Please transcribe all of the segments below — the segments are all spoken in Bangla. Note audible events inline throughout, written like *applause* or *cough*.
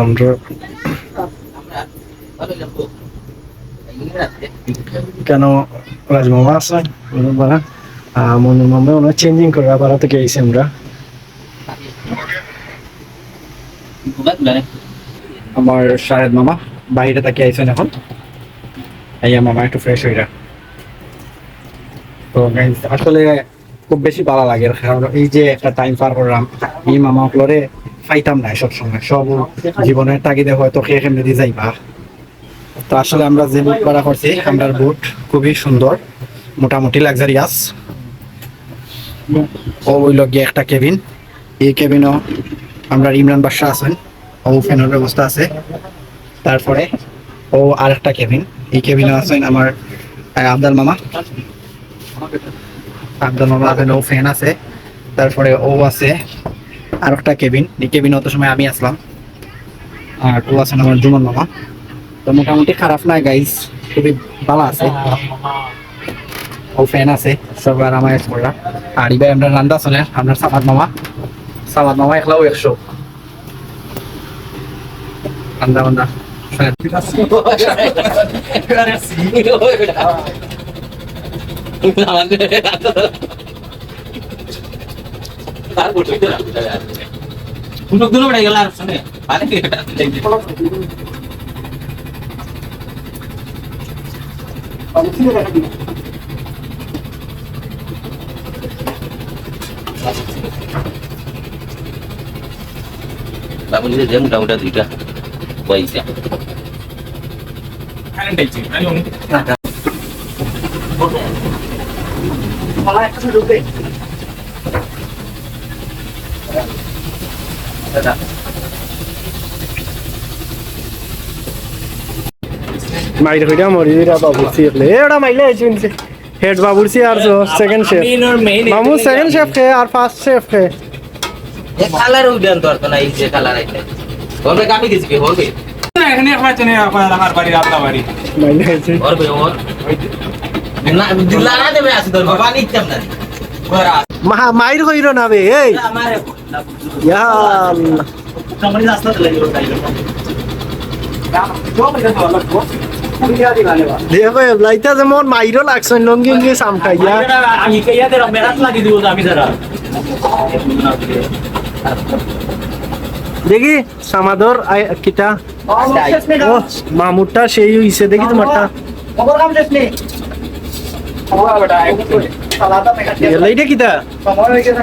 আমরা কেন রাজমামা আছে? বারা মনে মামা ওনার চেঞ্জিং করে আমরা। আমার শাহেদ মামা বাইরে তাকে আইসেন এখন। আইয়া মামা একটু ফ্রেশ হইরা। তো আসলে খুব বেশি ভালো লাগে কারণ এই যে একটা টাইম পার করলাম, এই মামা গুলোরে পাইতাম না সব সময়। সব জীবনের তাগিদে হয়তো খেয়ে কেমনে দিয়ে যাইবা। তো আসলে আমরা যে বুট করা করছি আমরার বুট খুবই সুন্দর, মোটামুটি লাক্সারিয়াস ও হইল গিয়ে একটা কেবিন এই কেবিনও আমরা ইমরান বাদশাহ আছেন, ও ফ্যানের ব্যবস্থা আছে। তারপরে ও আর একটা কেবিন এই কেবিনও আছেন আমার আবদাল মামা। আবদাল মামা আছেন, ও ফ্যান আছে। তারপরে ও আছে আরেকটা কেবিন। এই কেবিনে অত সময় আমি আসলাম। আর ও আছেন আমার জুমন মামা। তো মোটামুটি খারাপ না গাইস খুবই ভালো আছে। ও ফ্যান আছে সবার আমার এক্সপোর্টরা আর আমরা রান্দা চলে আপনার সামাদ মামা। সামাদ মামা একলাও একশো। রান্দা বান্দা *laughs* দুটো বেড়ে গেল আর শুনে বাবুলি যে মোটা মোটা দুইটা পয়সা মাইর হইরা মরি হইরা বাবুর সিরলে এড়া মাইলে আইছিনছে হেড বাবুর সি আর সেকেন্ড শেফ মামু সেকেন্ড শেফ খে আর ফার্স্ট শেফ খে কালার উডান তো আর তো নাই যে কালার আইতে হবে কামি গেছি কি হবে এখানে একবার চেনে আমার বাড়ি রাতলা বাড়ি। মাইলে আইছে হবে ওর না দিলা না দেবে আসি তোর বাবা নিতাম না। ওরা মা মাইর হইর না বে এই। আমারে ইয়া গেল তাই দেখো লাইতা যেমন মাইরও লাগছেন লঙ্গি উঙ্গি সামটাইয়া আমি কেয়া দে মেরাত লাগি দিব আমি যারা দেখি সামাদর আই- কিটা ও মামুরটা সেই হইছে দেখি তোমারটা এলা এটা কিটা?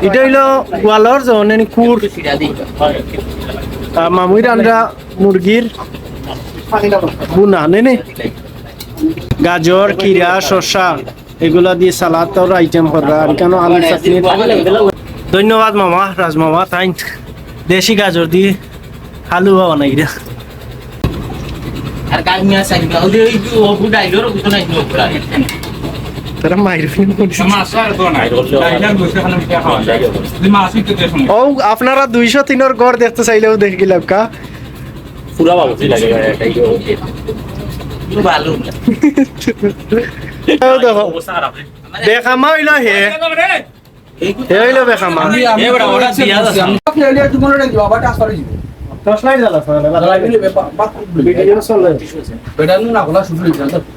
এটা হইল গোয়ালর জন এনে কুর। মামুই রান্না মুরগির। বুনা নেনে গাজর কিরা শসা এগুলা দিয়ে সালাদ তোর আইটেম করা আর কেন আলু চাটনি? ধন্যবাদ মামা রাজ মামা তাই। দেশি গাজর দিয়ে হালুয়া বানাই রে। আর কাজ মিয়া সাইড গা ওই ও ফুডাইলো র কিছু নাই নো ফুডাই তারা খালি দেশ ও আপনারা দুইশো তিনের গড় দেখতে চাইলেও দেখে গেলাম কা পুরা বাবু লাগে ভালো বেখামা হইল হে। হে হইল বেখামা। এ বড় বড় দিয়া আছে দশ লাইন জ্বালা ভিডিও চলে।